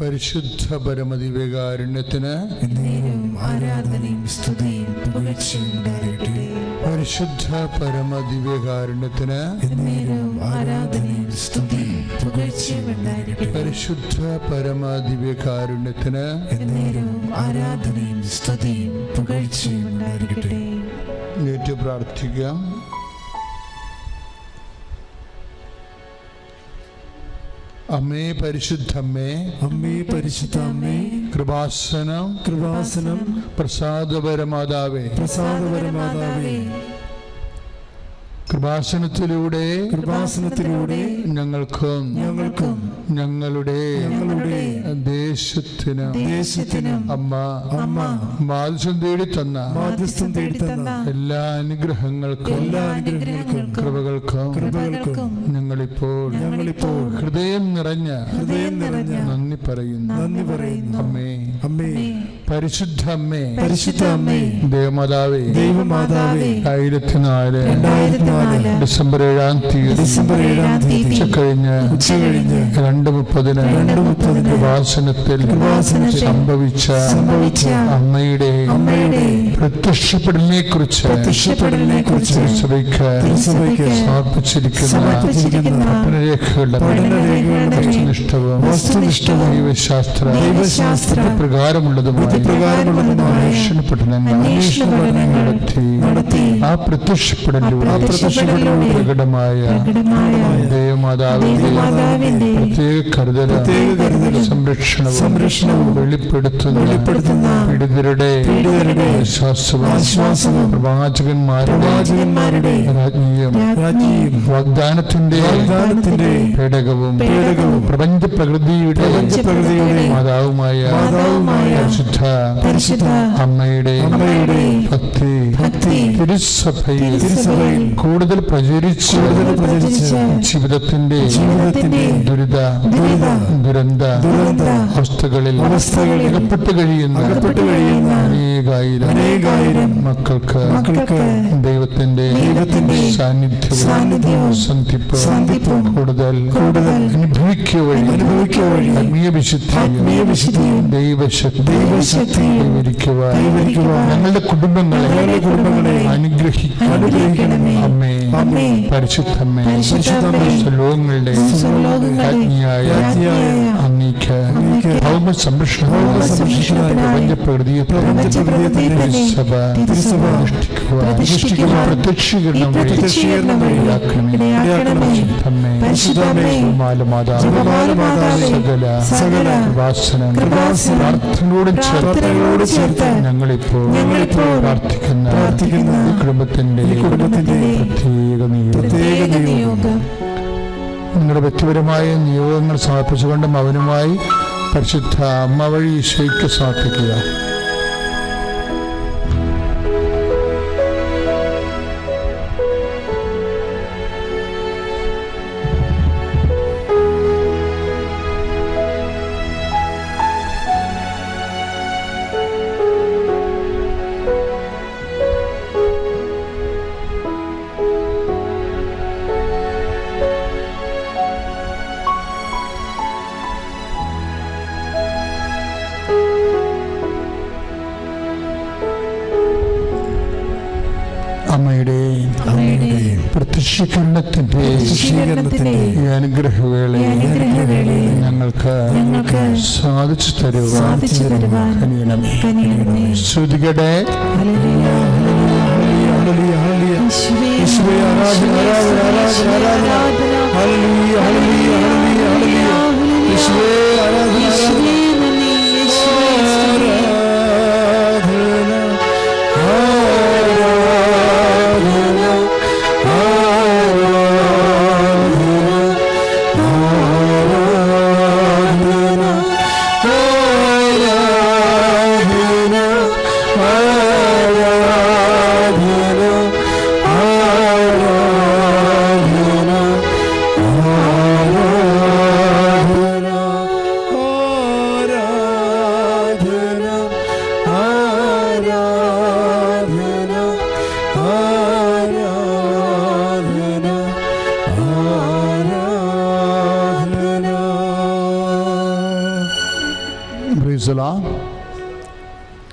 പരിശുദ്ധ പരമദിവ്യകാരുണ്യത്തിന് ആരാധനയും സ്തുതിയും പുകഴ്ചയും ഉണ്ടാകട്ടെ പരിശുദ്ധ പരമദിവ്യകാരുണ്യത്തിന് ആരാധനയും സ്തുതിയും പുകഴ്ചയും ഉണ്ടാകട്ടെ പരിശുദ്ധ പരമദിവ്യകാരുണ്യത്തിന് ആരാധനയും സ്തുതിയും പുകഴ്ചയും ഉണ്ടാകട്ടെ ഏറ്റു പ്രാർത്ഥിക്കാം. അമ്മേ പരിശുദ്ധമ്മേ അമ്മേ പരിശുദ്ധ അമ്മേ കൃപാസനം കൃപാസനം പ്രസാദപരമാതാവേ. പ്രസാദപരമാതാവേ. കൃപാസനത്തിലൂടെ കൃപാസനത്തിലൂടെ ഞങ്ങൾക്കും ഞങ്ങൾക്കും ഞങ്ങളുടെ ഞങ്ങളുടെ ദേശത്തിന് ദേശത്തിനും അമ്മ അമ്മ മാധ്യസ്ഥം തേടി തന്ന മാധ്യസ്ഥം തന്ന എല്ലാ അനുഗ്രഹങ്ങൾക്കും എല്ലാ അനുഗ്രഹങ്ങൾക്കും കൃപകൾക്കും കൃപകൾക്കും ഞങ്ങളിപ്പോൾ ഞങ്ങളിപ്പോൾ ഹൃദയം നിറഞ്ഞ ഹൃദയം നിറഞ്ഞ നന്ദി പറയുന്നു. നന്ദി പറയുന്നു. അമ്മേ അമ്മേ പരിശുദ്ധ അമ്മേ പരിശുദ്ധ അമ്മേ ദേവമാതാവേ ദൈവമാതാവേ ആയിരത്തിനാല് രണ്ടായിരത്തി നാല്. ഡിസംബർ ഏഴാം തീയതി. ഡിസംബർ ഏഴാം തീയതി. ഉച്ചകഴിഞ്ഞ് ഉച്ചകഴിഞ്ഞ് രണ്ട് മുപ്പതിന് രണ്ട് മുപ്പതിന് കൃപാസനത്തിൽ കൃപാസനത്തിൽ സംഭവിച്ച സംഭവിച്ച അമ്മയുടെ അമ്മയുടെ പ്രത്യക്ഷപ്പെടലിനെ കുറിച്ച് പ്രത്യക്ഷപ്പെടലിനെ കുറിച്ച് സഭയ്ക്ക് സമർപ്പിച്ചിരിക്കുന്ന പഠനരേഖകളുടെ വസ്തുനിഷ്ഠവും വസ്തുനിഷ്ഠവും ദൈവശാസ്ത്ര ദൈവശാസ്ത്ര പ്രകാരമുള്ളതുമായ പ്രകാരമുള്ളതുമായ അന്വേഷണ പഠനങ്ങൾ അന്വേഷണ പഠനങ്ങൾ നടത്തി നടത്തി ആ പ്രത്യക്ഷപ്പെടലിലൂടെ പ്രകടമായ ദേവമാതാവിന്റെ പ്രത്യേക കരുതലും സംരക്ഷണവും സംരക്ഷണവും വെളിപ്പെടുത്തുന്ന പീഡിതരുടെ ആശ്വാസവും പ്രവാചകന്മാരുടെ രാജ്ഞിയും വാഗ്ദാനത്തിന്റെ പേടകവും പ്രപഞ്ച പ്രകൃതിയുടെ മാതാവുമായ പരിശുദ്ധ അമ്മയുടെ ഭക്തി തിരുസഭയിൽ കൂടുതൽ പ്രചരിച്ച് ജീവിതത്തിന്റെ ദുരിത ദുരന്ത അവസ്ഥകളിൽ അകപ്പെട്ട് കഴിയുന്ന അനേകായിരം മക്കൾക്ക് മക്കൾക്ക് ദൈവത്തിന്റെ സാന്നിധ്യവും സന്ധിപ്പും കൂടുതൽ അനുഭവിക്കുക വഴി ആത്മീയ ദൈവശക്തി ഞങ്ങളുടെ കുടുംബങ്ങളെ അനുഗ്രഹിക്കണമേ. അമ്മേ പരിശുദ്ധമേ പരിശുദ്ധമ്മേ ലോകങ്ങളുടെ രാജ്ഞിയായ ഭൗമ പ്രകൃതിയെ പ്രതിഷ്ഠിക്കുവാൻ പ്രത്യക്ഷീകരണം സകല സകല പ്രാർത്ഥനയോട് ചേർത്ത് ഞങ്ങളിപ്പോൾ പ്രാർത്ഥിക്കുന്ന കുടുംബത്തിന്റെ കുടുംബത്തിന്റെ പ്രത്യേക നിയോഗം. നിങ്ങളുടെ വ്യക്തിപരമായ നിയോഗങ്ങൾ സമർപ്പിച്ചുകൊണ്ടും അവനുമായി പരിശുദ്ധ അമ്മ വഴി ഈശോയ്ക്ക് സമർപ്പിക്കുക. അനുഗ്രഹവേളയിൽ ഞങ്ങൾക്ക് സാധിച്ചു തരുവാൻ. ശ്രുതികടെ ആരാധന, ആരാധന, ആരാധന, ആരാധന.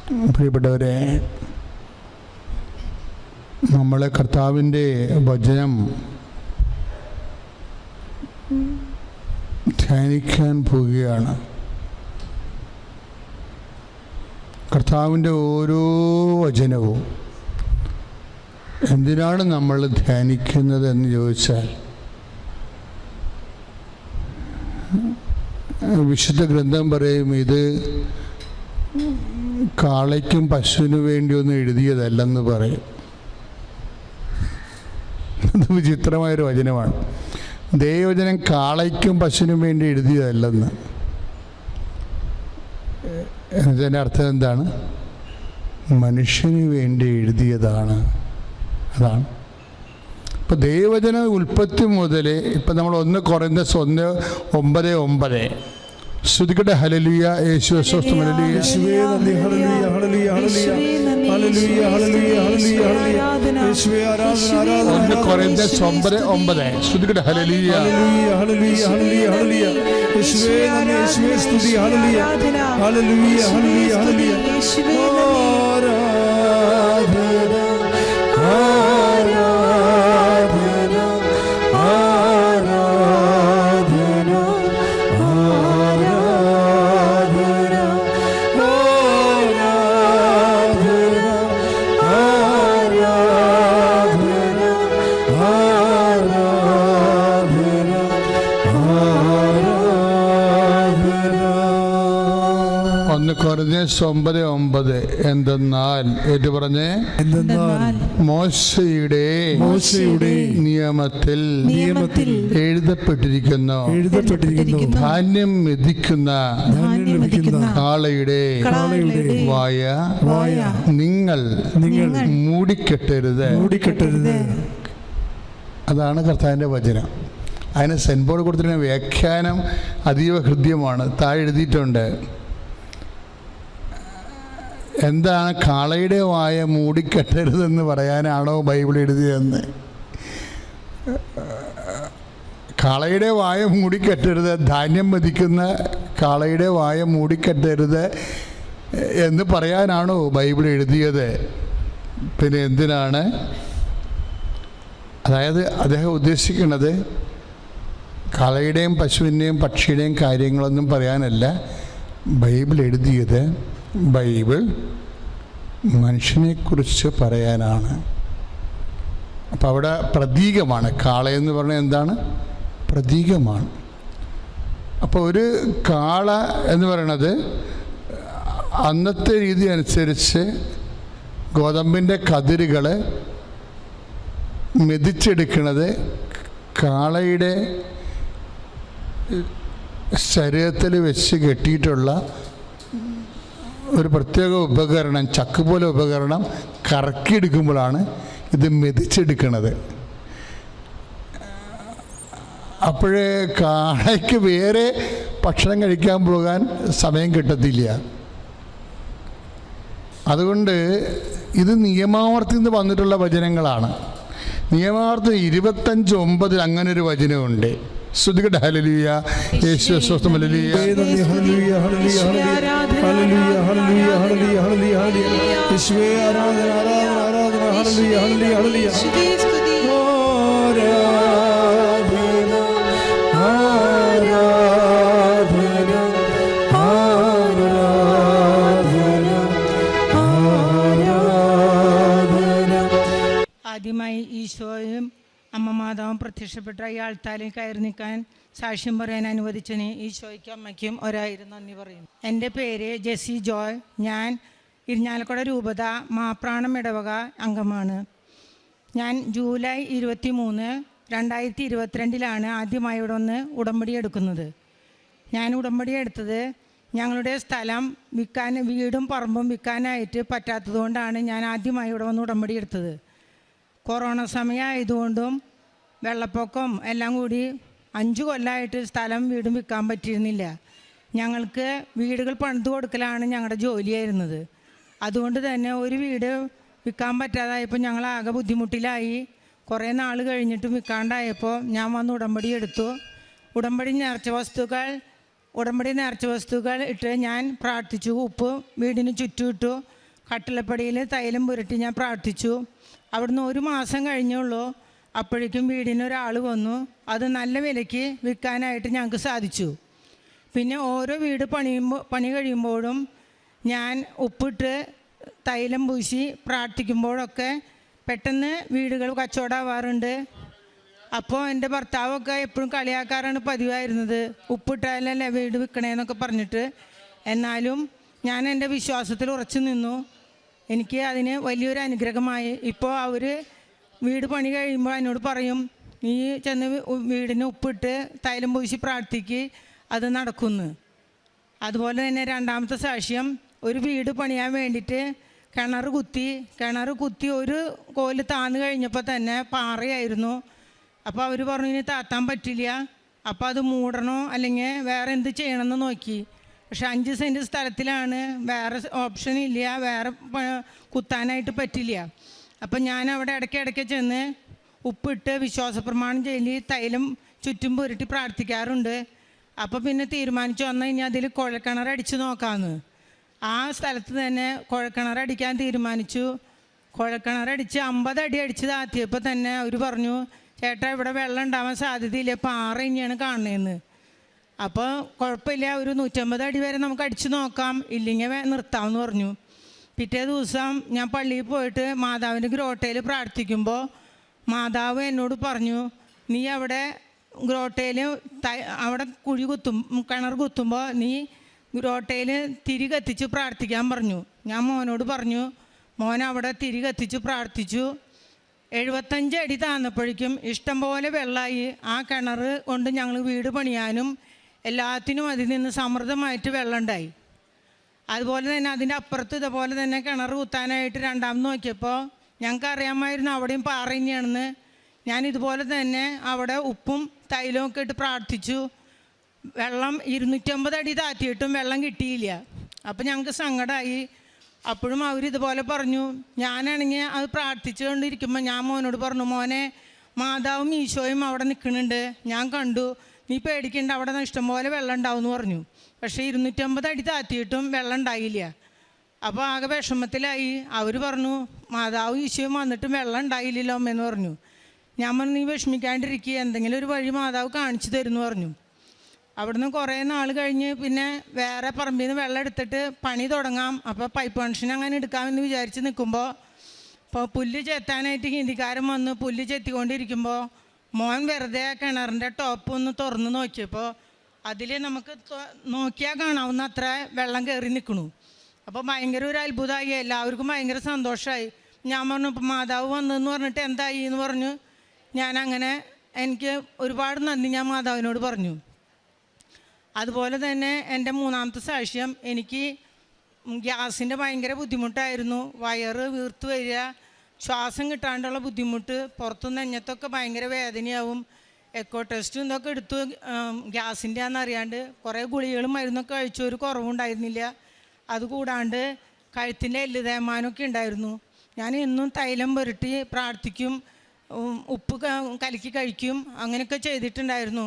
പ്രിയപ്പെട്ടവരെ നമ്മളെ കർത്താവിന്റെ വചനം ധ്യാനിക്കാൻ പോവുകയാണ്. കർത്താവിന്റെ ഓരോ വചനവും എന്തിനാണ് നമ്മൾ ധ്യാനിക്കുന്നത് എന്ന് ചോദിച്ചാൽ വിശുദ്ധ ഗ്രന്ഥം പറയും ഇത് കാളയ്ക്കും പശുവിനു വേണ്ടിയൊന്നും എഴുതിയതല്ലെന്ന് പറയും. അത് വിചിത്രമായൊരു വചനമാണ്. ദൈവവചനം കാളയ്ക്കും പശുവിനും വേണ്ടി എഴുതിയതല്ലെന്ന്. എന്നതിന്റെ അർത്ഥം എന്താണ്? മനുഷ്യന് വേണ്ടി എഴുതിയതാണ്. അതാണ്. ഇപ്പം ദൈവവചന ഉൽപ്പത്തി മുതൽ ഇപ്പം നമ്മൾ ഒന്ന് കുറഞ്ഞ ഒന്ന് ഒമ്പത് ഒമ്പത് ശ്രുതിക്കട്ടെ ഹലലിയ യേശു സ്വസ്ഥം. ഹലലിയ യേശുവേ നന്ദി. ഹല്ലേലൂയ. ഹല്ലേലൂയ. ഹല്ലേലൂയ. ഹലലിയ ഹലലിയ ഹലലിയ യേശുവേ ആരാധന. ആരാധന. ഒന്ന് കുറഞ്ഞ ഒമ്പത് ഒമ്പത് ശ്രുതിക്കട്ടെ ഹലലിയ ഹല്ലേലൂയ. ഹല്ലേലൂയ. ഹല്ലേലൂയ ഹലലിയ യേശുവേ നന്ദി. യേശുവേ സ്തുതി. ഹല്ലേലൂയ. ഹല്ലേലൂയ ഹല്ലേലൂയ. ഹലലിയ യേശുവേ ആരാധന ഒന്ന് കുറഞ്ഞ ഒമ്പത്. ഒമ്പത് എന്തെന്നാൽ? ഏറ്റു പറഞ്ഞേ? മോശയുടെ മോശയുടെ നിയമത്തിൽ നിയമത്തിൽ എഴുതപ്പെട്ടിരിക്കുന്നു. എഴുതപ്പെട്ടിരിക്കുന്നു. ധാന്യം മെതിക്കുന്ന കാളയുടെ വായ വായ നിങ്ങൾ നിങ്ങൾ മൂടിക്കെട്ടരുത്. മൂടിക്കെട്ടരുത്. അതാണ് കർത്താവിന്റെ വചനം. അതിന് സെൻബോർഡ് കൊടുത്തിട്ട് കൊടുത്തിരുന്ന വ്യാഖ്യാനം അതീവ ഹൃദ്യമാണ്. താഴെ എഴുതിയിട്ടുണ്ട് എന്താണ് കാളയുടെ വായ മൂടിക്കെട്ടരുതെന്ന് പറയാനാണോ ബൈബിൾ എഴുതിയതെന്ന്? കാളയുടെ വായ മൂടിക്കെട്ടരുത് ധാന്യം മതിക്കുന്ന കാളയുടെ വായ മൂടിക്കെട്ടരുത് എന്ന് പറയാനാണോ ബൈബിൾ എഴുതിയത്? പിന്നെ എന്തിനാണ്? അതായത് അദ്ദേഹം ഉദ്ദേശിക്കുന്നത് കാളയുടെയും പശുവിന്റെയും പക്ഷിയുടെയും കാര്യങ്ങളൊന്നും പറയാനല്ല ബൈബിൾ എഴുതിയത്. ബൈബിൾ മനുഷ്യനെക്കുറിച്ച് പറയാനാണ്. അപ്പോൾ അവിടെ പ്രതീകമാണ്. കാളയെന്ന് പറഞ്ഞാൽ എന്താണ്? പ്രതീകമാണ്. അപ്പോൾ ഒരു കാള എന്ന് പറയണത് അന്നത്തെ രീതി അനുസരിച്ച് ഗോതമ്പിന്റെ കതിരുകൾ മെതിച്ചെടുക്കുന്നത് കാളയുടെ ശരീരത്തിൽ വെച്ച് കെട്ടിയിട്ടുള്ള ഒരു പ്രത്യേക ഉപകരണം ചക്ക് പോലെ ഉപകരണം കറക്കിയെടുക്കുമ്പോഴാണ് ഇത് മെതിച്ചെടുക്കണത്. അപ്പോഴേ കാളയ്ക്ക് വേറെ ഭക്ഷണം കഴിക്കാൻ പോകാൻ സമയം കിട്ടത്തില്ല. അതുകൊണ്ട് ഇത് നിയമാവർത്തി നിന്ന് വന്നിട്ടുള്ള വചനങ്ങളാണ്. നിയമാവർത്തി ഇരുപത്തഞ്ച് ഒമ്പതിൽ അങ്ങനൊരു വചനമുണ്ട്. ശ്രുതികട ഹലലിയ യേശു സ്വസ്ഥം ഹലലിയ hallelujah hallelujah hallelujah hallelujah hallelujah hallelujah hallelujah ആരാധന ആരാധന ആരാധന ഹല്ലേലൂയ ഹല്ലേലൂയ ഹല്ലേലൂയ സ്തുതി സ്തുതി ആരാധന ആരാധന ആരാധന ആരാധന ആദ്യമായി ഈശോയും അമ്മ മാതാവും പ്രത്യക്ഷപ്പെട്ട ഈ ആൾത്താലിൽ കയറി നിൽക്കാൻ സാക്ഷ്യം പറയാൻ അനുവദിച്ചതിന് ഈശോയ്ക്കും അമ്മയ്ക്കും ഒരായിരം നന്ദി പറയുന്നു. എന്റെ പേര് ജെസി ജോയ്. ഞാൻ ഇരിഞ്ഞാലക്കുട രൂപത മാപ്രാണം ഇടവക അംഗമാണ്. ഞാൻ ജൂലൈ ഇരുപത്തി മൂന്ന് രണ്ടായിരത്തി ഇരുപത്തിരണ്ടിലാണ് ആദ്യമായി ഇവിടെ ഒന്ന് ഉടമ്പടി എടുക്കുന്നത്. ഞാൻ ഉടമ്പടി എടുത്തത് ഞങ്ങളുടെ സ്ഥലം വിൽക്കാൻ വീടും പറമ്പും വിൽക്കാനായിട്ട് പറ്റാത്തതുകൊണ്ടാണ് ഞാൻ ആദ്യമായി ഇവിടെ വന്ന് ഉടമ്പടി എടുത്തത്. കൊറോണ സമയമായതുകൊണ്ടും വെള്ളപ്പൊക്കം എല്ലാം കൂടി അഞ്ച് കൊല്ലമായിട്ട് സ്ഥലം വീടും വിൽക്കാൻ പറ്റിയിരുന്നില്ല. ഞങ്ങൾക്ക് വീടുകൾ പണിത് കൊടുക്കലാണ് ഞങ്ങളുടെ ജോലിയായിരുന്നത്. അതുകൊണ്ട് തന്നെ ഒരു വീട് വിൽക്കാൻ പറ്റാതായപ്പോൾ ഞങ്ങൾ ആകെ ബുദ്ധിമുട്ടിലായി. കുറേ നാൾ കഴിഞ്ഞിട്ടും വിൽക്കാണ്ടായപ്പോൾ ഞാൻ വന്ന് ഉടമ്പടി എടുത്തു. ഉടമ്പടി നേർച്ച വസ്തുക്കൾ ഉടമ്പടി നേർച്ച വസ്തുക്കൾ ഇട്ട് ഞാൻ പ്രാർത്ഥിച്ചു. ഉപ്പ് വീടിന് ചുറ്റും ഇട്ടു. കട്ടിലപ്പടിയിൽ തൈലം പുരട്ടി ഞാൻ പ്രാർത്ഥിച്ചു. അവിടുന്ന് ഒരു മാസം കഴിഞ്ഞുള്ളൂ അപ്പോഴേക്കും വീടിന് ഒരാൾ വന്നു. അത് നല്ല വിലയ്ക്ക് വിൽക്കാനായിട്ട് ഞങ്ങൾക്ക് സാധിച്ചു. പിന്നെ ഓരോ വീട് പണിയുമ്പോൾ പണി കഴിയുമ്പോഴും ഞാൻ ഉപ്പിട്ട് തൈലം പൂശി പ്രാർത്ഥിക്കുമ്പോഴൊക്കെ പെട്ടെന്ന് വീടുകൾ കച്ചവടമാവാറുണ്ട് അപ്പോൾ എന്റെ ഭർത്താവൊക്കെ എപ്പോഴും കളിയാക്കാറാണ് പതിവായിരുന്നത്. ഉപ്പിട്ടാലല്ലേ വീട് വിൽക്കണേന്നൊക്കെ പറഞ്ഞിട്ട്. എന്നാലും ഞാൻ എന്റെ വിശ്വാസത്തിൽ ഉറച്ചു നിന്നു. എനിക്ക് അതിന് വലിയൊരു അനുഗ്രഹമായി. ഇപ്പോൾ അവർ വീട് പണി കഴിയുമ്പോൾ എന്നോട് പറയും നീ ചെന്ന് വീടിന് ഉപ്പിട്ട് തൈലം പൂശി പ്രാർത്ഥിക്ക് അത് നടക്കുന്നു. അതുപോലെ തന്നെ രണ്ടാമത്തെ സാക്ഷ്യം ഒരു വീട് പണിയാൻ വേണ്ടിയിട്ട് കിണർ കുത്തി കിണർ കുത്തി ഒരു കോൽ താന്ന് കഴിഞ്ഞപ്പോൾ തന്നെ പാറയായിരുന്നു. അപ്പോൾ അവർ പറഞ്ഞു ഇനി താത്താൻ പറ്റില്ല. അപ്പോൾ അത് മൂടണോ? അല്ലെങ്കിൽ വേറെ എന്ത് ചെയ്യണമെന്ന് നോക്കി. പക്ഷെ അഞ്ച് സെന്റ് സ്ഥലത്തിലാണ് വേറെ ഓപ്ഷൻ ഇല്ല വേറെ കുത്താനായിട്ട് പറ്റില്ല. അപ്പം ഞാൻ അവിടെ ഇടയ്ക്ക് ഇടയ്ക്ക് ചെന്ന് ഉപ്പിട്ട് വിശ്വാസ പ്രമാണം ചെല്ലി തൈലം ചുറ്റും പുരട്ടി പ്രാർത്ഥിക്കാറുണ്ട്. അപ്പോൾ പിന്നെ തീരുമാനിച്ചു വന്നാൽ ഇനി അതിൽ കുഴൽക്കിണർ അടിച്ചു നോക്കാമെന്ന് ആ സ്ഥലത്ത് തന്നെ കുഴൽക്കിണർ അടിക്കാൻ തീരുമാനിച്ചു. കുഴൽക്കിണർ അടിച്ച് അമ്പത് അടി അടിച്ച് താത്തിയപ്പോൾ തന്നെ അവർ പറഞ്ഞു ചേട്ടാ ഇവിടെ വെള്ളം ഉണ്ടാവാൻ സാധ്യതയില്ല പാറ ഇനിയാണ് കാണുന്നതെന്ന് അപ്പോൾ കുഴപ്പമില്ല ഒരു നൂറ്റമ്പത് അടി വരെ നമുക്ക് അടിച്ചു നോക്കാം. ഇല്ലെങ്കിൽ നിർത്താമെന്ന് പറഞ്ഞു. പിറ്റേ ദിവസം ഞാൻ പള്ളിയിൽ പോയിട്ട് മാതാവിന്റെ ഗ്രോട്ടയിൽ പ്രാർത്ഥിക്കുമ്പോൾ മാതാവ് എന്നോട് പറഞ്ഞു നീ അവിടെ ഗ്രോട്ടയിൽ അവിടെ കുഴി കുത്തും കിണർ കുത്തുമ്പോൾ നീ ഗ്രോട്ടയിൽ തിരി കത്തിച്ച് പ്രാർത്ഥിക്കാൻ പറഞ്ഞു. ഞാൻ മോനോട് പറഞ്ഞു മോൻ അവിടെ തിരി കത്തിച്ച് പ്രാർത്ഥിച്ചു. എഴുപത്തഞ്ച് അടി താന്നപ്പോഴേക്കും ഇഷ്ടം പോലെ വെള്ളമായി ആ കിണർ കൊണ്ട് ഞങ്ങൾ വീട് പണിയാനും എല്ലാത്തിനും അതിൽ നിന്ന് സമൃദ്ധമായിട്ട് വെള്ളം ഉണ്ടായി അതുപോലെ തന്നെ അതിന്റെ അപ്പുറത്ത് ഇതുപോലെ തന്നെ കിണർ കുത്താനായിട്ട് രണ്ടാമത് നോക്കിയപ്പോൾ ഞങ്ങൾക്ക് അറിയാമായിരുന്നു അവിടെയും പാറ ഞാൻ ഇതുപോലെ തന്നെ അവിടെ ഉപ്പും തൈലവും ഒക്കെ ഇട്ട് പ്രാർത്ഥിച്ചു. വെള്ളം ഇരുന്നൂറ്റമ്പത് അടി താത്തിയിട്ടും വെള്ളം കിട്ടിയില്ല. അപ്പം ഞങ്ങൾക്ക് സങ്കടമായി. അപ്പോഴും അവർ ഇതുപോലെ പറഞ്ഞു ഞാനാണെങ്കിൽ അത് പ്രാർത്ഥിച്ചുകൊണ്ടിരിക്കുമ്പോൾ ഞാൻ മോനോട് പറഞ്ഞു മോനെ മാതാവും ഈശോയും അവിടെ നിൽക്കുന്നുണ്ട്. ഞാൻ കണ്ടു. നീ പേടിക്കേണ്ട അവിടെ ഇഷ്ടംപോലെ വെള്ളം ഉണ്ടാവും എന്ന് പറഞ്ഞു. പക്ഷേ ഇരുന്നൂറ്റമ്പത് അടി താത്തിയിട്ടും വെള്ളം ഉണ്ടായില്ല. അപ്പോൾ ആകെ വിഷമത്തിലായി. അവർ പറഞ്ഞു മാതാവ് ഈശോയും വന്നിട്ടും വെള്ളം ഉണ്ടായില്ലല്ലോ അമ്മയെന്ന് പറഞ്ഞു. ഞാൻ പറഞ്ഞു നീ വിഷമിക്കാണ്ടിരിക്കുക എന്തെങ്കിലും ഒരു വഴി മാതാവ് കാണിച്ചു തരുമെന്ന് പറഞ്ഞു. അവിടുന്ന് കുറേ നാൾ കഴിഞ്ഞ് പിന്നെ വേറെ പറമ്പിൽ നിന്ന് വെള്ളം എടുത്തിട്ട് പണി തുടങ്ങാം. അപ്പോൾ പൈപ്പ് കണക്ഷൻ അങ്ങനെ എടുക്കാമെന്ന് വിചാരിച്ച് നിൽക്കുമ്പോൾ ഇപ്പോൾ പുല്ല് ചെത്താനായിട്ട് ഹിന്ദിക്കാരൻ വന്ന് പുല്ല് ചെത്തിക്കൊണ്ടിരിക്കുമ്പോൾ മോൻ വെറുതെ കിണറിന്റെ ടോപ്പ് ഒന്ന് തുറന്ന് നോക്കിയപ്പോൾ അതിൽ നമുക്ക് നോക്കിയാൽ കാണാവുന്ന അത്ര വെള്ളം കയറി നിൽക്കണു അപ്പോൾ ഭയങ്കര ഒരു അത്ഭുതമായി എല്ലാവർക്കും ഭയങ്കര സന്തോഷമായി ഞാൻ പറഞ്ഞു ഇപ്പം മാതാവ് വന്നെന്ന് പറഞ്ഞിട്ട് എന്തായി? എന്ന് പറഞ്ഞു. ഞാൻ അങ്ങനെ എനിക്ക് ഒരുപാട് നന്ദി ഞാൻ മാതാവിനോട് പറഞ്ഞു. അതുപോലെ തന്നെ എന്റെ മൂന്നാമത്തെ സാക്ഷ്യം എനിക്ക് ഗ്യാസിന്റെ ഭയങ്കര ബുദ്ധിമുട്ടായിരുന്നു. വയറ് വീർത്ത് വരിക ശ്വാസം കിട്ടാണ്ടുള്ള ബുദ്ധിമുട്ട് പുറത്തു നെഞ്ഞത്തൊക്കെ ഭയങ്കര വേദനയാവും. എക്കോ ടെസ്റ്റും ഇതൊക്കെ എടുത്തു ഗ്യാസിന്റെ ആണെന്നറിയാണ്ട് കുറേ ഗുളികകളും മരുന്നൊക്കെ കഴിച്ചു. ഒരു കുറവുണ്ടായിരുന്നില്ല. അതുകൂടാണ്ട് കഴുത്തിന്റെ എല്ല് തേമാനമൊക്കെ ഉണ്ടായിരുന്നു. ഞാൻ എന്നും തൈലം പുരട്ടി പ്രാർത്ഥിക്കും ഉപ്പ് കലക്കി കഴിക്കും അങ്ങനെയൊക്കെ ചെയ്തിട്ടുണ്ടായിരുന്നു.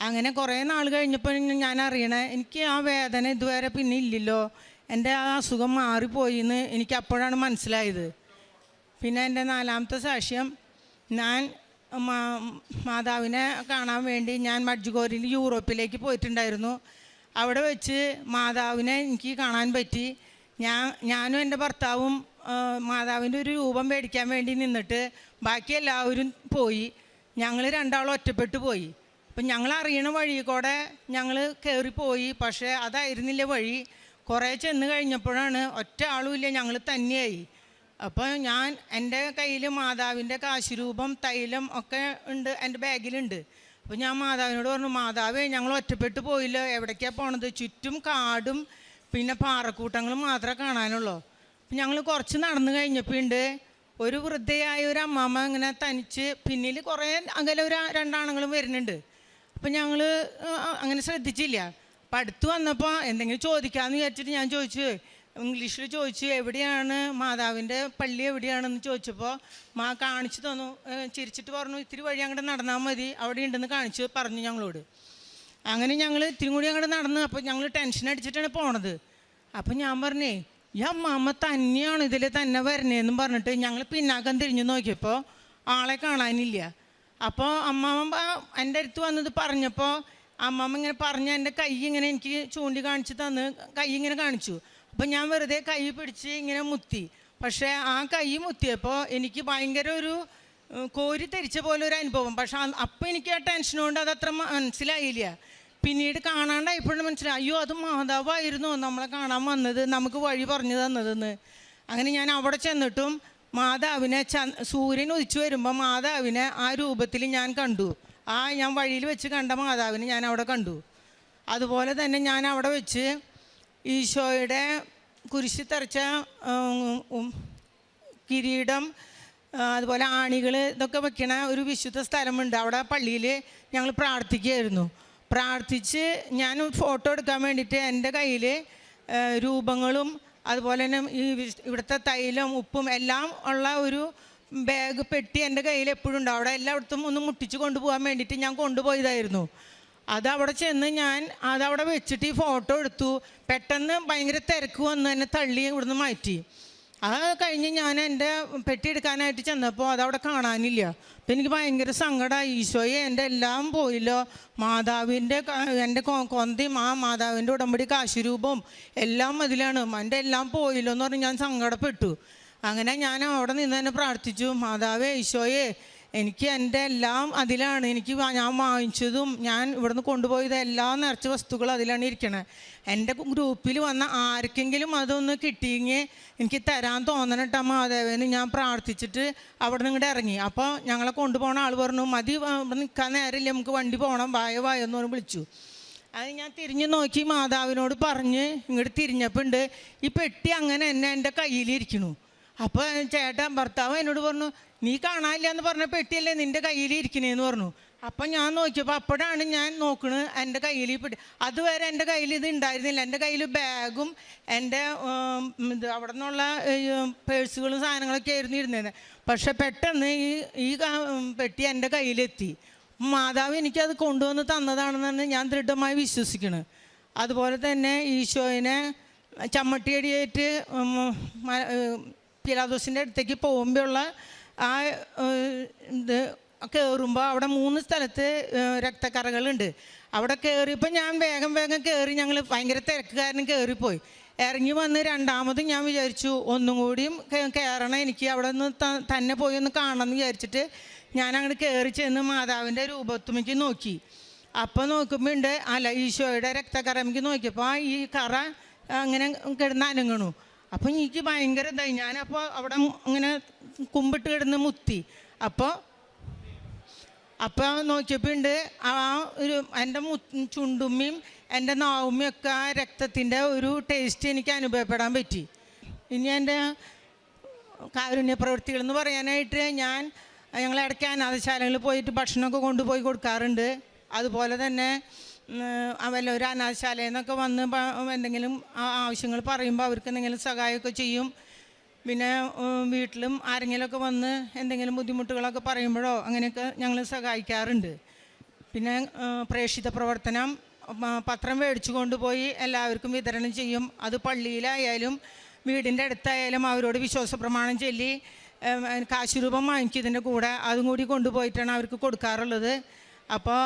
അങ്ങനെ കുറേ നാൾ കഴിഞ്ഞപ്പോൾ ഞാൻ അറിയണേ എനിക്ക് ആ വേദന ഇതുവരെ പിന്നെ ഇല്ലല്ലോ. എന്റെ ആ അസുഖം മാറിപ്പോയി എന്ന് എനിക്ക് അപ്പോഴാണ് മനസ്സിലായത്. പിന്നെ എന്റെ നാലാമത്തെ സാക്ഷ്യം ഞാൻ മാതാവിനെ കാണാൻ വേണ്ടി ഞാൻ മഡ്ജുഗോരിൽ യൂറോപ്പിലേക്ക് പോയിട്ടുണ്ടായിരുന്നു. അവിടെ വെച്ച് മാതാവിനെ എനിക്ക് കാണാൻ പറ്റി. ഞാൻ ഞാനും എന്റെ ഭർത്താവും മാതാവിന്റെ ഒരു രൂപം മേടിക്കാൻ വേണ്ടി നിന്നിട്ട് ബാക്കി എല്ലാവരും പോയി. ഞങ്ങൾ രണ്ടാളും ഒറ്റപ്പെട്ടു പോയി. അപ്പം ഞങ്ങൾ അറിയണ വഴി കൂടെ ഞങ്ങൾ കയറിപ്പോയി പക്ഷേ അതായിരുന്നില്ല വഴി. കുറേ ചെന്ന് കഴിഞ്ഞപ്പോഴാണ് ഒറ്റ ആളുമില്ല ഞങ്ങൾ തന്നെയായി. അപ്പോൾ ഞാൻ എന്റെ കയ്യിൽ മാതാവിന്റെ കാശുരൂപം തൈലം ഒക്കെ ഉണ്ട് എന്റെ ബാഗിലുണ്ട്. അപ്പോൾ ഞാൻ മാതാവിനോട് പറഞ്ഞു മാതാവേ ഞങ്ങൾ ഒറ്റപ്പെട്ടു പോയില്ല. എവിടേക്കാണ് പോണത്? ചുറ്റും കാടും പിന്നെ പാറക്കൂട്ടങ്ങളും മാത്രമേ കാണാനുള്ളൂ. അപ്പം ഞങ്ങൾ കുറച്ച് നടന്നു കഴിഞ്ഞപ്പോൾ ഉണ്ട് ഒരു വൃദ്ധയായ ഒരു അമ്മാമ്മ ഇങ്ങനെ തനിച്ച് പിന്നിൽ കുറേ അകലെ ഒരു രണ്ടാണുങ്ങളും വരുന്നുണ്ട്. അപ്പം ഞങ്ങൾ അങ്ങനെ ശ്രദ്ധിച്ചില്ല. അപ്പം അടുത്ത് വന്നപ്പോൾ എന്തെങ്കിലും ചോദിക്കാമെന്ന് വിചാരിച്ചിട്ട് ഞാൻ ചോദിച്ചു ഇംഗ്ലീഷിൽ ചോദിച്ചു എവിടെയാണ് മാതാവിന്റെ പള്ളി എവിടെയാണെന്ന് ചോദിച്ചപ്പോൾ മാ കാണിച്ചു തന്നു. ചിരിച്ചിട്ട് പറഞ്ഞു ഇത്തിരി വഴി അങ്ങോട്ട് നടന്നാൽ മതി അവിടെ ഉണ്ടെന്ന് കാണിച്ചു പറഞ്ഞു ഞങ്ങളോട്. അങ്ങനെ ഞങ്ങൾ ഇത്തിരി കൂടി അങ്ങോട്ട് നടന്ന് അപ്പോൾ ഞങ്ങൾ ടെൻഷൻ അടിച്ചിട്ടാണ് പോണത്. അപ്പം ഞാൻ പറഞ്ഞേ ഈ അമ്മാമ്മ തന്നെയാണ് ഇതിൽ തന്നെ വരണേന്നും പറഞ്ഞിട്ട് ഞങ്ങൾ പിന്നാക്കം തിരിഞ്ഞു നോക്കിയപ്പോൾ ആളെ കാണാനില്ല. അപ്പോൾ അമ്മാമ്മ എന്റെ അടുത്ത് വന്നത് പറഞ്ഞപ്പോൾ അമ്മാമ്മ ഇങ്ങനെ പറഞ്ഞ എന്റെ കൈ ഇങ്ങനെ എനിക്ക് ചൂണ്ടി കാണിച്ച് തന്ന് കൈ ഇങ്ങനെ കാണിച്ചു. അപ്പം ഞാൻ വെറുതെ കൈ പിടിച്ച് ഇങ്ങനെ മുത്തി. പക്ഷേ ആ കൈ മുത്തിയപ്പോൾ എനിക്ക് ഭയങ്കര ഒരു കോരി തെരിച്ച പോലെ ഒരു അനുഭവം. പക്ഷേ അപ്പം എനിക്ക് ആ ടെൻഷൻ കൊണ്ട് അതത്ര മനസ്സിലായില്ല. പിന്നീട് കാണാണ്ടായപ്പോഴും മനസ്സിലായി അയ്യോ അത് മാതാവായിരുന്നു നമ്മളെ കാണാൻ വന്നത് നമുക്ക് വഴി പറഞ്ഞു തന്നതെന്ന്. അങ്ങനെ ഞാൻ അവിടെ ചെന്നിട്ടും മാതാവിനെ ച സൂര്യൻ ഉദിച്ചു വരുമ്പോൾ മാതാവിനെ ആ രൂപത്തിൽ ഞാൻ കണ്ടു. ആ ഞാൻ വഴിയിൽ വെച്ച് കണ്ട മാതാവിനെ ഞാൻ അവിടെ കണ്ടു. അതുപോലെ തന്നെ ഞാൻ അവിടെ വെച്ച് ഈശോയുടെ കുരിശി തെറിച്ച കിരീടം അതുപോലെ ആണികൾ ഇതൊക്കെ വെക്കണ ഒരു വിശുദ്ധ സ്ഥലമുണ്ട്. അവിടെ പള്ളിയിൽ ഞങ്ങൾ പ്രാർത്ഥിക്കുകയായിരുന്നു. പ്രാർത്ഥിച്ച് ഞാൻ ഫോട്ടോ എടുക്കാൻ വേണ്ടിയിട്ട് എന്റെ കയ്യിൽ രൂപങ്ങളും അതുപോലെ തന്നെ ഈ ഇവിടുത്തെ തൈലം ഉപ്പും എല്ലാം ഉള്ള ഒരു ബാഗ് പെട്ടി എന്റെ കയ്യിൽ എപ്പോഴും ഉണ്ട്. അവിടെ എല്ലായിടത്തും ഒന്ന് മുട്ടിച്ച് കൊണ്ടുപോകാൻ വേണ്ടിയിട്ട് ഞാൻ കൊണ്ടുപോയതായിരുന്നു. അതവിടെ ചെന്ന് ഞാൻ അതവിടെ വെച്ചിട്ട് ഈ ഫോട്ടോ എടുത്തു. പെട്ടെന്ന് ഭയങ്കര തിരക്ക് വന്ന് എന്നെ തള്ളി ഇവിടുന്ന് മാറ്റി. അത് കഴിഞ്ഞ് ഞാൻ എന്റെ പെട്ടി എടുക്കാനായിട്ട് ചെന്നപ്പോൾ അതവിടെ കാണാനില്ല. അപ്പം എനിക്ക് ഭയങ്കര സങ്കടമായി ഈശോയെ എന്റെ എല്ലാം പോയില്ലോ. മാതാവിന്റെ എന്റെ കൊന്തയും ആ മാതാവിന്റെ ഉടമ്പടി കാശുരൂപവും എല്ലാം അതിലാണ്. എന്റെ എല്ലാം പോയില്ലോ എന്ന് പറഞ്ഞ് ഞാൻ സങ്കടപ്പെട്ടു. അങ്ങനെ ഞാൻ അവിടെ നിന്ന് തന്നെ പ്രാർത്ഥിച്ചു. മാതാവേ ഈശോയെ എനിക്ക് എന്റെ എല്ലാം അതിലാണ്. എനിക്ക് ഞാൻ വാങ്ങിച്ചതും ഞാൻ ഇവിടുന്ന് കൊണ്ടുപോയത് എല്ലാം നിറച്ച വസ്തുക്കളും അതിലാണ് ഇരിക്കണത് എന്റെ ഗ്രൂപ്പിൽ വന്ന ആർക്കെങ്കിലും അതൊന്ന് കിട്ടിയെങ്കിൽ എനിക്ക് തരാൻ തോന്നണട്ട മാധവന് ഞാൻ പ്രാർത്ഥിച്ചിട്ട് അവിടെ നിന്ന് ഇങ്ങോട്ട് ഇറങ്ങി. അപ്പോൾ ഞങ്ങളെ കൊണ്ടുപോകണ ആൾ പറഞ്ഞു മതി നിൽക്കാൻ നേരമില്ല നമുക്ക് വണ്ടി പോകണം വായ വായ എന്ന് പറഞ്ഞ് വിളിച്ചു. അത് ഞാൻ തിരിഞ്ഞു നോക്കി മാതാവിനോട് പറഞ്ഞ് ഇങ്ങോട്ട് തിരിഞ്ഞപ്പോൾ ഉണ്ട് ഈ പെട്ടി അങ്ങനെ എന്നെ എന്റെ കയ്യിലിരിക്കണു അപ്പോൾ ചേട്ടൻ ഭർത്താവ് എന്നോട് പറഞ്ഞു നീ കാണാനില്ല എന്ന് പറഞ്ഞ പെട്ടിയല്ലേ നിന്റെ കയ്യിൽ ഇരിക്കണേന്ന് പറഞ്ഞു. അപ്പം ഞാൻ നോക്കിയപ്പോൾ അപ്പോഴാണ് ഞാൻ നോക്കുന്നത് എന്റെ കയ്യിൽ പെട്ടി അതുവരെ എന്റെ കയ്യിൽ ഇത് ഉണ്ടായിരുന്നില്ല എന്റെ കയ്യിൽ ബാഗും എന്റെ ഇത് അവിടെ നിന്നുള്ള പേഴ്സുകളും സാധനങ്ങളൊക്കെ ആയിരുന്നു ഇരുന്നത്. പക്ഷെ പെട്ടെന്ന് ഈ ഈ പെട്ടി എന്റെ കയ്യിലെത്തി. മാതാവ് എനിക്കത് കൊണ്ടുവന്ന് തന്നതാണെന്നാണ് ഞാൻ ദൃഢമായി വിശ്വസിക്കുന്നത് അതുപോലെ തന്നെ ഈശോയിനെ ചമ്മട്ടിയടിയേറ്റ് പിലാദോസിന്റെ അടുത്തേക്ക് പോകുമ്പോഴുള്ള ആ ഇത് കയറുമ്പോൾ അവിടെ മൂന്ന് സ്ഥലത്ത് രക്തക്കറകളുണ്ട്. അവിടെ കയറിയപ്പോൾ ഞാൻ വേഗം വേഗം കയറി ഞങ്ങൾ ഭയങ്കര തിരക്കുകാരനും കയറിപ്പോയി ഇറങ്ങി വന്ന് രണ്ടാമതും ഞാൻ വിചാരിച്ചു ഒന്നും കൂടിയും കയറണം എനിക്ക് അവിടെ നിന്ന് തന്നെ പോയി ഒന്ന് കാണണം എന്ന് വിചാരിച്ചിട്ട് ഞാൻ അങ്ങോട്ട് കയറി ചെന്ന് മാതാവിന്റെ രൂപത്തുമയ്ക്ക് നോക്കി. അപ്പോൾ നോക്കുമ്പോൾ ഉണ്ട് അല്ല ഈശോയുടെ രക്തക്കറമയ്ക്ക് നോക്കിയപ്പോൾ ഈ കറ അങ്ങനെ കിടന്ന് അനങ്ങണു. അപ്പം എനിക്ക് ഭയങ്കര ഇതായി. ഞാനപ്പോൾ അവിടെ അങ്ങനെ കുമ്പിട്ട് കിടന്ന് മുത്തി. അപ്പോൾ അപ്പോൾ നോക്കിയപ്പോൾ ഉണ്ട് ആ ഒരു എന്റെ മു ചുണ്ടുമ്മയും എന്റെ നാവുമ്മയും ഒക്കെ ആ രക്തത്തിന്റെ ഒരു ടേസ്റ്റ് എനിക്ക് അനുഭവപ്പെടാൻ പറ്റി. ഇനി എന്റെ കാരുണ്യ പ്രവൃത്തികൾ എന്ന് പറയാനായിട്ട് ഞാൻ ഞങ്ങൾ ഇടയ്ക്ക് അനാഥശാലകളിൽ പോയിട്ട് ഭക്ഷണമൊക്കെ കൊണ്ടുപോയി കൊടുക്കാറുണ്ട്. അതുപോലെ തന്നെ വല്ല ഒരു അനാശാലയിൽ നിന്നൊക്കെ വന്ന് എന്തെങ്കിലും ആവശ്യങ്ങൾ പറയുമ്പോൾ അവർക്ക് എന്തെങ്കിലും സഹായമൊക്കെ ചെയ്യും. പിന്നെ വീട്ടിലും ആരെങ്കിലുമൊക്കെ വന്ന് എന്തെങ്കിലും ബുദ്ധിമുട്ടുകളൊക്കെ പറയുമ്പോഴോ അങ്ങനെയൊക്കെ ഞങ്ങൾ സഹായിക്കാറുണ്ട്. പിന്നെ പ്രേക്ഷിത പ്രവർത്തനം പത്രം മേടിച്ചു കൊണ്ടുപോയി എല്ലാവർക്കും വിതരണം ചെയ്യും. അത് പള്ളിയിലായാലും വീടിന്റെ അടുത്തായാലും അവരോട് വിശ്വാസ പ്രമാണം ചൊല്ലി കാശുരൂപം വാങ്ങിക്കും ഇതിന്റെ കൂടെ. അതും കൂടി കൊണ്ടുപോയിട്ടാണ് അവർക്ക് കൊടുക്കാറുള്ളത്. അപ്പോൾ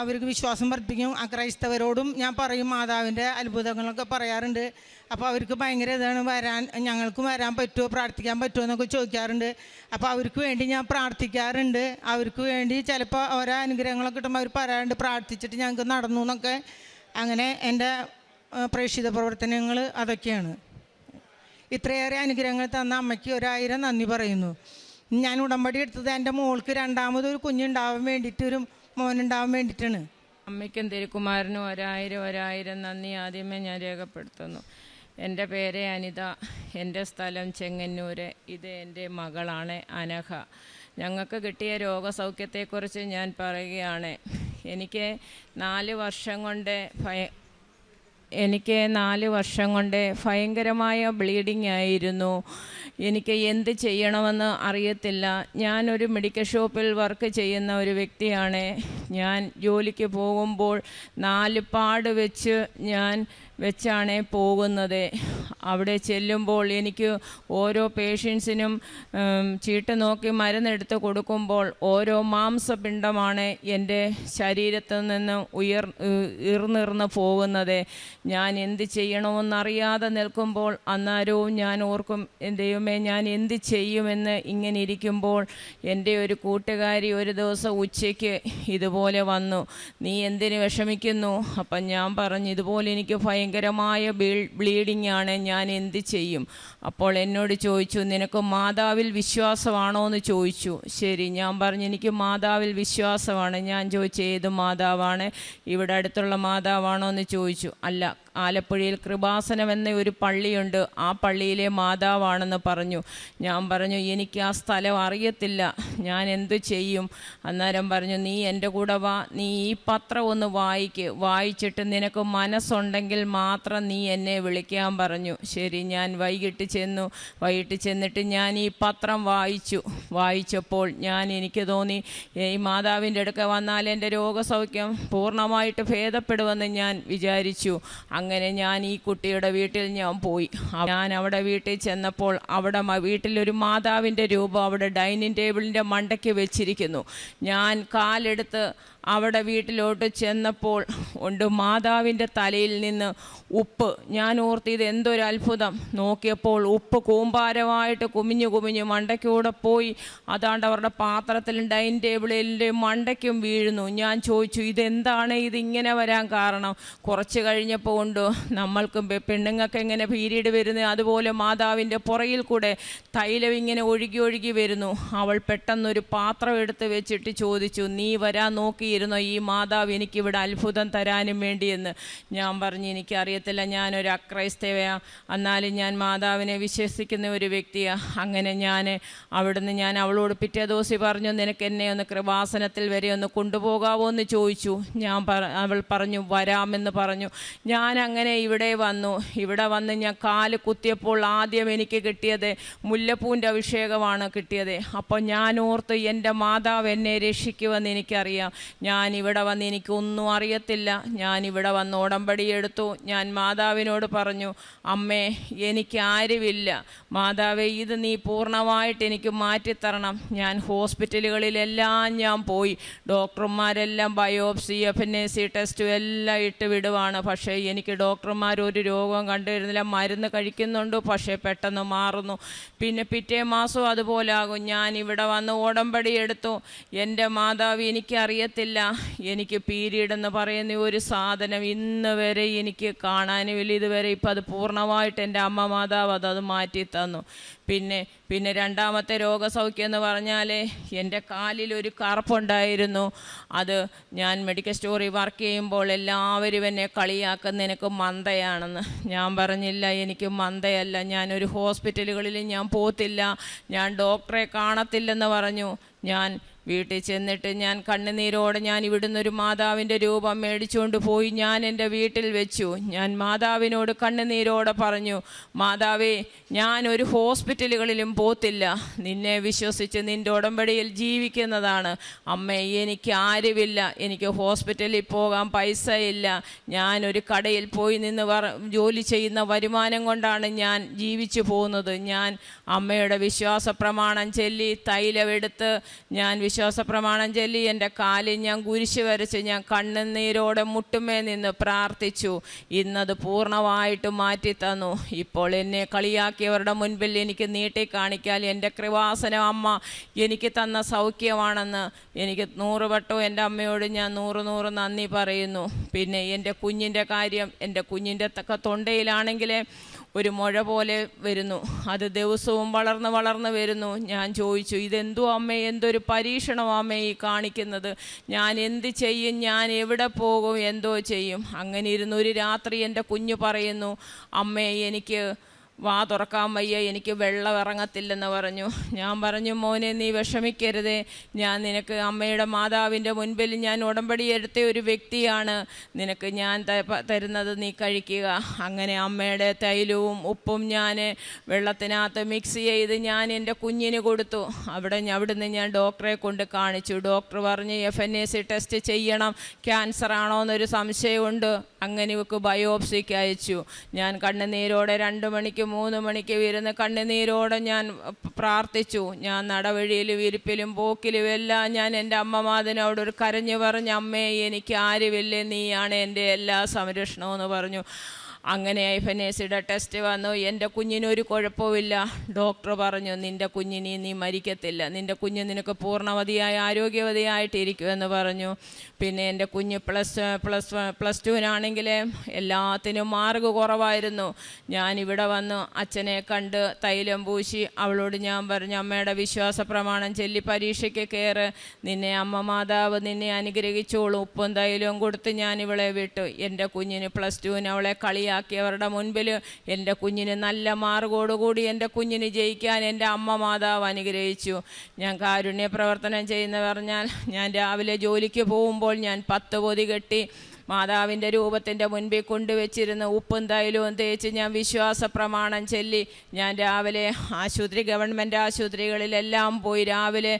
അവർക്ക് വിശ്വാസം വർദ്ധിക്കും. ആ ക്രൈസ്തവരോടും ഞാൻ പറയും മാതാവിന്റെ അത്ഭുതങ്ങളൊക്കെ പറയാറുണ്ട്. അപ്പോൾ അവർക്ക് ഭയങ്കര ഇതാണ് വരാൻ ഞങ്ങൾക്കും വരാൻ പറ്റുമോ പ്രാർത്ഥിക്കാൻ പറ്റുമോ എന്നൊക്കെ ചോദിക്കാറുണ്ട്. അപ്പോൾ അവർക്ക് വേണ്ടി ഞാൻ പ്രാർത്ഥിക്കാറുണ്ട്. അവർക്ക് വേണ്ടി ചിലപ്പോൾ ഓരോ അനുഗ്രഹങ്ങളൊക്കെ കിട്ടുമ്പോൾ അവർ പറയാറുണ്ട് പ്രാർത്ഥിച്ചിട്ട് ഞങ്ങൾക്ക് നടന്നു എന്നൊക്കെ. അങ്ങനെ എന്റെ പ്രേക്ഷിത പ്രവർത്തനങ്ങൾ അതൊക്കെയാണ്. ഇത്രയേറെ അനുഗ്രഹങ്ങൾ തന്ന അമ്മയ്ക്ക് ഒരായിരം നന്ദി പറയുന്നു. ഞാൻ ഉടമ്പടി എടുത്തത് എന്റെ മോൾക്ക് രണ്ടാമതൊരു കുഞ്ഞുണ്ടാവാൻ വേണ്ടിയിട്ട് ഒരു മോനുണ്ടാവാൻ വേണ്ടിയിട്ടാണ് അമ്മയ്ക്കും തിരുക്കുമാരനും ഒരായിരം ഒരായിരം നന്ദി ആദ്യമേ ഞാൻ രേഖപ്പെടുത്തുന്നു. എന്റെ പേര് അനിത എന്റെ സ്ഥലം ചെങ്ങന്നൂര് ഇത് എന്റെ മകളാണ് അനഹ ഞങ്ങൾക്ക് കിട്ടിയ രോഗസൗഖ്യത്തെക്കുറിച്ച് ഞാൻ പറയുകയാണ്. എനിക്ക് നാല് വർഷം കൊണ്ട് ഭയ എനിക്ക് നാല് വർഷം കൊണ്ട് ഭയങ്കരമായ ബ്ലീഡിംഗ് ആയിരുന്നു. എനിക്ക് എന്ത് ചെയ്യണമെന്ന് അറിയത്തില്ല. ഞാനൊരു മെഡിക്കൽ ഷോപ്പിൽ വർക്ക് ചെയ്യുന്ന ഒരു വ്യക്തിയാണ്. ഞാൻ ജോലിക്ക് പോകുമ്പോൾ നാല് പാട് വെച്ച് ഞാൻ വെച്ചാണ് പോകുന്നത്. അവിടെ ചെല്ലുമ്പോൾ എനിക്ക് ഓരോ പേഷ്യൻസിനും ചീട്ട് നോക്കി മരുന്നെടുത്ത് കൊടുക്കുമ്പോൾ ഓരോ മാംസപിണ്ഡമാണ് എന്റെ ശരീരത്തിൽ നിന്ന് ഉയർ ഇർന്നിർന്ന് പോകുന്നത്. ഞാൻ എന്ത് ചെയ്യണമെന്നറിയാതെ നിൽക്കുമ്പോൾ അന്നേരവും ഞാൻ ഓർക്കും "എൻ ദൈവമേ ഞാൻ എന്ത് ചെയ്യുമെന്ന് ഇങ്ങനെ ഇരിക്കുമ്പോൾ എന്റെ ഒരു കൂട്ടുകാരി ഒരു ദിവസം ഉച്ചയ്ക്ക് ഇതുപോലെ വന്നു. നീ എന്തിന് വിഷമിക്കുന്നു? അപ്പം ഞാൻ പറഞ്ഞു ഇതുപോലെ എനിക്ക് ഭയങ്കരമായ ബ്ലീഡിംഗ് ആണ് ഞാൻ എന്ത് ചെയ്യും? അപ്പോൾ എന്നോട് ചോദിച്ചു നിനക്ക് മാതാവിൽ വിശ്വാസമാണോ? എന്ന് ചോദിച്ചു. ശരി ഞാൻ പറഞ്ഞു എനിക്ക് മാതാവിൽ വിശ്വാസമാണ്. ഞാൻ ചോദിച്ചു ഏത് മാതാവാണ്? ഇവിടെ അടുത്തുള്ള മാതാവാണോ? എന്ന് ചോദിച്ചു. അല്ല ആലപ്പുഴയിൽ കൃപാസനം എന്ന ഒരു പള്ളിയുണ്ട്. ആ പള്ളിയിലെ മാതാവാണെന്ന് പറഞ്ഞു. ഞാൻ പറഞ്ഞു എനിക്ക് ആ സ്ഥലം അറിയത്തില്ല. ഞാൻ എന്തു ചെയ്യും? അന്നേരം പറഞ്ഞു നീ എന്റെ കൂടെ വാ. നീ ഈ പത്രം ഒന്ന് വായിക്ക്. വായിച്ചിട്ട് നിനക്ക് മനസ്സുണ്ടെങ്കിൽ മാത്രം നീ എന്നെ വിളിക്കാൻ പറഞ്ഞു. ശരി ഞാൻ വൈകിട്ട് ചെന്നു. വൈകിട്ട് ചെന്നിട്ട് ഞാൻ ഈ പത്രം വായിച്ചു. വായിച്ചപ്പോൾ ഞാൻ എനിക്ക് തോന്നി ഈ മാതാവിന്റെ അടുക്ക വന്നാൽ എന്റെ രോഗസൗഖ്യം പൂർണമായിട്ട് ഭേദപ്പെടുമെന്ന് ഞാൻ വിചാരിച്ചു. അങ്ങനെ ഞാൻ ഈ കുട്ടിയുടെ വീട്ടിൽ ഞാൻ പോയി. ഞാൻ അവിടെ വീട്ടിൽ ചെന്നപ്പോൾ അവിടെ വീട്ടിലൊരു മാതാവിന്റെ രൂപം അവിടെ ഡൈനിങ് ടേബിളിന്റെ മണ്ടയ്ക്ക് വെച്ചിരിക്കുന്നു. ഞാൻ കാലെടുത്ത് അവിടെ വീട്ടിലോട്ട് ചെന്നപ്പോൾ ഉണ്ട് മാതാവിന്റെ തലയിൽ നിന്ന് ഉപ്പ്. ഞാൻ ഓർത്തിയത് എന്തൊരു അത്ഭുതം. നോക്കിയപ്പോൾ ഉപ്പ് കൂമ്പാരമായിട്ട് കുമിഞ്ഞു കുമിഞ്ഞു മണ്ടയ്ക്കൂടെ പോയി. അതാണ്ട് അവരുടെ പാത്രത്തിലും ഡൈനിങ് ടേബിളിലും മണ്ടയ്ക്കും വീഴുന്നു. ഞാൻ ചോദിച്ചു ഇതെന്താണ്? ഇതിങ്ങനെ വരാൻ കാരണം? കുറച്ച് കഴിഞ്ഞപ്പോൾ ഉണ്ട് നമ്മൾക്കും പെണ്ണുങ്ങൾക്ക് എങ്ങനെ പീരീഡ് വരുന്നത്? അതുപോലെ മാതാവിന്റെ പുറയിൽ കൂടെ തൈലം ഇങ്ങനെ ഒഴുകി ഒഴുകി വരുന്നു. അവൾ പെട്ടെന്നൊരു പാത്രം എടുത്ത് വെച്ചിട്ട് ചോദിച്ചു നീ വരാൻ നോക്കിയിരുന്നോ ഈ മാതാവ് എനിക്കിവിടെ അത്ഭുതം തരാനും വേണ്ടിയെന്ന് ഞാൻ പറഞ്ഞു എനിക്കറിയത്തില്ല ഞാനൊരു അക്രൈസ്തവയാണ് എന്നാലും ഞാൻ മാതാവിനെ വിശ്വസിക്കുന്ന ഒരു വ്യക്തിയാണ് അങ്ങനെ ഞാൻ അവിടുന്ന് ഞാൻ അവളോട് പിറ്റേ ദിവസം പറഞ്ഞു നിനക്ക് എന്നെ ഒന്ന് കൃപാസനത്തിൽ വരെ ഒന്ന് കൊണ്ടുപോകാവോ? എന്ന് ചോദിച്ചു. ഞാൻ അവൾ പറഞ്ഞു വരാമെന്ന് പറഞ്ഞു. ഞാൻ അങ്ങനെ ഇവിടെ വന്നു. ഇവിടെ വന്ന് ഞാൻ കാൽ കുത്തിയപ്പോൾ ആദ്യം എനിക്ക് കിട്ടിയത് മുല്ലപ്പൂവിന്റെ അഭിഷേകമാണ് കിട്ടിയത്. അപ്പോൾ ഞാൻ ഓർത്ത് എന്റെ മാതാവ് എന്നെ രക്ഷിക്കുമെന്ന് എനിക്കറിയാം. ഞാൻ ഇവിടെ വന്ന് എനിക്കൊന്നും അറിയത്തില്ല. ഞാൻ ഇവിടെ വന്ന് ഉടമ്പടി എടുത്തു. ഞാൻ മാതാവിനോട് പറഞ്ഞു അമ്മേ എനിക്ക് ആരുമില്ല. മാതാവേ ഇത് നീ പൂർണമായിട്ട് എനിക്ക് മാറ്റിത്തരണം. ഞാൻ ഹോസ്പിറ്റലുകളിലെല്ലാം ഞാൻ പോയി. ഡോക്ടർമാരെല്ലാം biopsy F N A C ടെസ്റ്റും എല്ലാം ഇട്ട് വിടുവാണ്. പക്ഷേ എനിക്ക് ഡോക്ടർമാർ ഒരു രോഗം കണ്ടുവരുന്നില്ല മരുന്ന് കഴിക്കുന്നുണ്ട് പക്ഷേ പെട്ടെന്ന് മാറുന്നു. പിന്നെ പിറ്റേ മാസവും അതുപോലെ ആകും. ഞാൻ ഇവിടെ വന്ന് ഉടമ്പടി എടുത്തു. എന്റെ മാതാവ് എനിക്കറിയത്തില്ല. എനിക്ക് പീരീഡ് എന്ന് പറയുന്ന ഒരു സാധനം ഇന്ന് വരെ എനിക്ക് കാണാനുമില്ല ഇതുവരെ ഇപ്പം അത് പൂർണമായിട്ട് എന്റെ അമ്മ മാതാവ് അത് അത് മാറ്റി തന്നു. പിന്നെ പിന്നെ രണ്ടാമത്തെ രോഗസൗഖ്യം എന്ന് പറഞ്ഞാൽ എന്റെ കാലിൽ ഒരു കറുപ്പുണ്ടായിരുന്നു. അത് ഞാൻ മെഡിക്കൽ സ്റ്റോറിൽ വർക്ക് ചെയ്യുമ്പോൾ എല്ലാവരും എന്നെ കളിയാക്കുന്ന എനിക്ക് മന്ദയാണെന്ന്. ഞാൻ പറഞ്ഞില്ല എനിക്ക് മന്ദയല്ല. ഞാനൊരു ഹോസ്പിറ്റലുകളിൽ ഞാൻ പോത്തില്ല. ഞാൻ ഡോക്ടറെ കാണത്തില്ലെന്ന് പറഞ്ഞു. ഞാൻ വീട്ടിൽ ചെന്നിട്ട് ഞാൻ കണ്ണുനീരോടെ ഞാൻ ഇവിടുന്ന് ഒരു മാതാവിന്റെ രൂപം മേടിച്ചുകൊണ്ട് പോയി ഞാൻ എന്റെ വീട്ടിൽ വെച്ചു. ഞാൻ മാതാവിനോട് കണ്ണുനീരോടെ പറഞ്ഞു മാതാവേ ഞാൻ ഒരു ഹോസ്പിറ്റലുകളിലും പോത്തില്ല. നിന്നെ വിശ്വസിച്ച് നിന്റെ ഉടമ്പടിയിൽ ജീവിക്കുന്നതാണ്. അമ്മേ എനിക്ക് ആരുമില്ല. എനിക്ക് ഹോസ്പിറ്റലിൽ പോകാൻ പൈസ ഇല്ല ഞാനൊരു കടയിൽ പോയി നിന്ന് ജോലി ചെയ്യുന്ന വരുമാനം കൊണ്ടാണ് ഞാൻ ജീവിച്ചു പോകുന്നത്. ഞാൻ അമ്മയുടെ വിശ്വാസ പ്രമാണം ചൊല്ലി തൈലമെടുത്ത് ഞാൻ വിശ്വാസ പ്രമാണം ചൊല്ലി എന്റെ കാലിൽ ഞാൻ കുരിശ് വരച്ച് ഞാൻ കണ്ണുനീരോടെ മുട്ടുമേ നിന്ന് പ്രാർത്ഥിച്ചു. ഇന്നത് പൂർണമായിട്ട് മാറ്റി തന്നു ഇപ്പോൾ എന്നെ കളിയാക്കിയവരുടെ മുൻപിൽ എനിക്ക് നീട്ടി കാണിക്കാൻ എന്റെ കൃവാസന അമ്മ എനിക്ക് തന്ന സൗഖ്യമാണെന്ന് എനിക്ക് നൂറ് വട്ടവും എന്റെ അമ്മയോട് ഞാൻ നൂറ് നൂറ് നന്ദി പറയുന്നു. പിന്നെ എന്റെ കുഞ്ഞിന്റെ കാര്യം എന്റെ കുഞ്ഞിന്റെ തൊണ്ടയിലാണെങ്കിൽ ഒരു മുഴ പോലെ വരുന്നു. അത് ദിവസവും വളർന്ന് വളർന്ന് വരുന്നു. ഞാൻ ചോദിച്ചു ഇതെന്തോ അമ്മേ? എന്തൊരു പരീക്ഷണം അമ്മേ ഈ കാണിക്കുന്നത്? ഞാൻ എന്ത് ചെയ്യും? ഞാൻ എവിടെ പോകും? എന്തോ ചെയ്യും? അങ്ങനെ ഇരുന്നു ഒരു രാത്രി എന്റെ കുഞ്ഞു പറയുന്നു അമ്മേ എനിക്ക് വാ തുറക്കാൻ വയ്യ എനിക്ക് വെള്ളം ഇറങ്ങത്തില്ലെന്ന് പറഞ്ഞു. ഞാൻ പറഞ്ഞു മോനെ നീ വിഷമിക്കരുതേ. ഞാൻ നിനക്ക് അമ്മയുടെ മാതാവിന്റെ മുൻപിൽ ഞാൻ ഉടമ്പടി എടുത്ത ഒരു വ്യക്തിയാണ്. നിനക്ക് ഞാൻ തരുന്നത് നീ കഴിക്കുക. അങ്ങനെ അമ്മയുടെ തൈലവും ഉപ്പും ഞാൻ വെള്ളത്തിനകത്ത് മിക്സ് ചെയ്ത് ഞാൻ എന്റെ കുഞ്ഞിന് കൊടുത്തു. അവിടെ അവിടുന്ന് ഞാൻ ഡോക്ടറെ കൊണ്ട് കാണിച്ചു. ഡോക്ടർ പറഞ്ഞ് F N A C test ചെയ്യണം. ക്യാൻസർ ആണോ എന്നൊരു സംശയമുണ്ട്. അങ്ങനെ ഇവക്ക് ബയോപ്സിക്ക് അയച്ചു. ഞാൻ കണ്ണുനീരോടെ രണ്ട് മണിക്ക് മൂന്ന് മണിക്ക് വരുന്ന കണ്ണുനീരോടെ ഞാൻ പ്രാർത്ഥിച്ചു. ഞാൻ നടവഴിയിലും ഇരിപ്പിലും പോക്കിലും എല്ലാം ഞാൻ എന്റെ അമ്മമാതിനോട് ഒരു കരഞ്ഞു പറഞ്ഞ അമ്മേ എനിക്ക് ആരുമില്ലേ? നീയാണ് എന്റെ എല്ലാ സംരക്ഷണമെന്ന് പറഞ്ഞു. അങ്ങനെ ഐഫനേസിയുടെ ടെസ്റ്റ് വന്നു. എന്റെ കുഞ്ഞിനൊരു കുഴപ്പമില്ല ഡോക്ടർ പറഞ്ഞു നിന്റെ കുഞ്ഞിനി നീ മരിക്കത്തില്ല. നിന്റെ കുഞ്ഞ് നിനക്ക് പൂർണവതിയായി ആരോഗ്യവതിയായിട്ടിരിക്കുമെന്ന് പറഞ്ഞു. പിന്നെ എന്റെ കുഞ്ഞ് പ്ലസ് പ്ലസ് പ്ലസ് ടുവിനാണെങ്കിൽ എല്ലാത്തിനും മാർഗ് കുറവായിരുന്നു. ഞാനിവിടെ വന്ന് അച്ഛനെ കണ്ട് തൈലം പൂശി അവളോട് ഞാൻ പറഞ്ഞു അമ്മയുടെ വിശ്വാസ പ്രമാണം ചൊല്ലി പരീക്ഷയ്ക്ക് കയറ് നിന്നെ അമ്മ മാതാവ് നിന്നെ അനുഗ്രഹിച്ചോളൂ. ഉപ്പും തൈലവും കൊടുത്ത് ഞാൻ വിട്ടു. എന്റെ കുഞ്ഞിന് പ്ലസ് ടുവിന് അവളെ കളിയാക്കിയവരുടെ മുൻപിൽ എന്റെ കുഞ്ഞിന് നല്ല മാർഗോടുകൂടി എന്റെ കുഞ്ഞിന് ജയിക്കാൻ എന്റെ അമ്മ മാതാവ് അനുഗ്രഹിച്ചു. ഞാൻ കാരുണ്യ പ്രവർത്തനം ചെയ്യുന്ന പറഞ്ഞാൽ ഞാൻ രാവിലെ ജോലിക്ക് പോകുമ്പോൾ ഞാൻ പത്ത് പൊതി കെട്ടി മാതാവിന്റെ രൂപത്തിന്റെ മുൻപിൽ കൊണ്ടുവച്ചിരുന്ന് ഉപ്പും തൈലവും തേച്ച് ഞാൻ വിശ്വാസ പ്രമാണം ചൊല്ലി. ഞാൻ രാവിലെ ആശുപത്രി ഗവൺമെന്റ് ആശുപത്രികളിലെല്ലാം പോയി രാവിലെ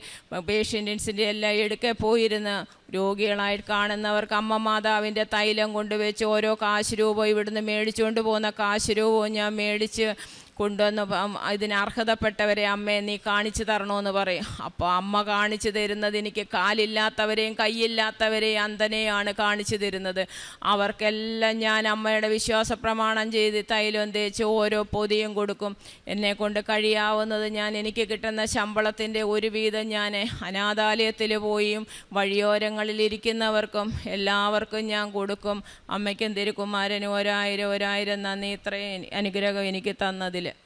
പേഷ്യൻസിന്റെ എല്ലാം എടുക്കെ പോയിരുന്ന് രോഗികളായി കാണുന്നവർക്ക് അമ്മ മാതാവിന്റെ തൈലം കൊണ്ടുവച്ച് ഓരോ കാശ് രൂപം ഇവിടുന്ന് മേടിച്ചുകൊണ്ട് പോകുന്ന കാശ് രൂപവും ഞാൻ മേടിച്ച് കൊണ്ടുവന്ന് ഇതിന് അർഹതപ്പെട്ടവരെ അമ്മയെ നീ കാണിച്ചു തരണമെന്ന് പറയും. അപ്പോൾ അമ്മ കാണിച്ചു തരുന്നത് എനിക്ക് കാലില്ലാത്തവരെയും കൈയില്ലാത്തവരെയും അന്ധനെയാണ് കാണിച്ചു തരുന്നത്. അവർക്കെല്ലാം ഞാൻ അമ്മയുടെ വിശ്വാസ പ്രമാണം ചെയ്ത് തൈലം തേച്ച് ഓരോ പൊതിയും കൊടുക്കും. എന്നെ കൊണ്ട് കഴിയാവുന്നത് ഞാൻ എനിക്ക് കിട്ടുന്ന ശമ്പളത്തിന്റെ ഒരു വീതം ഞാൻ അനാഥാലയത്തിൽ പോയും വഴിയോരങ്ങളിൽ ഇരിക്കുന്നവർക്കും എല്ലാവർക്കും ഞാൻ കൊടുക്കും. അമ്മയ്ക്കും തിരുക്കുമാരനും ഒരായിരം ഒരായിരം നന്ദി. ഇത്രയും അനുഗ്രഹം എനിക്ക് തന്നതിൽ. деле.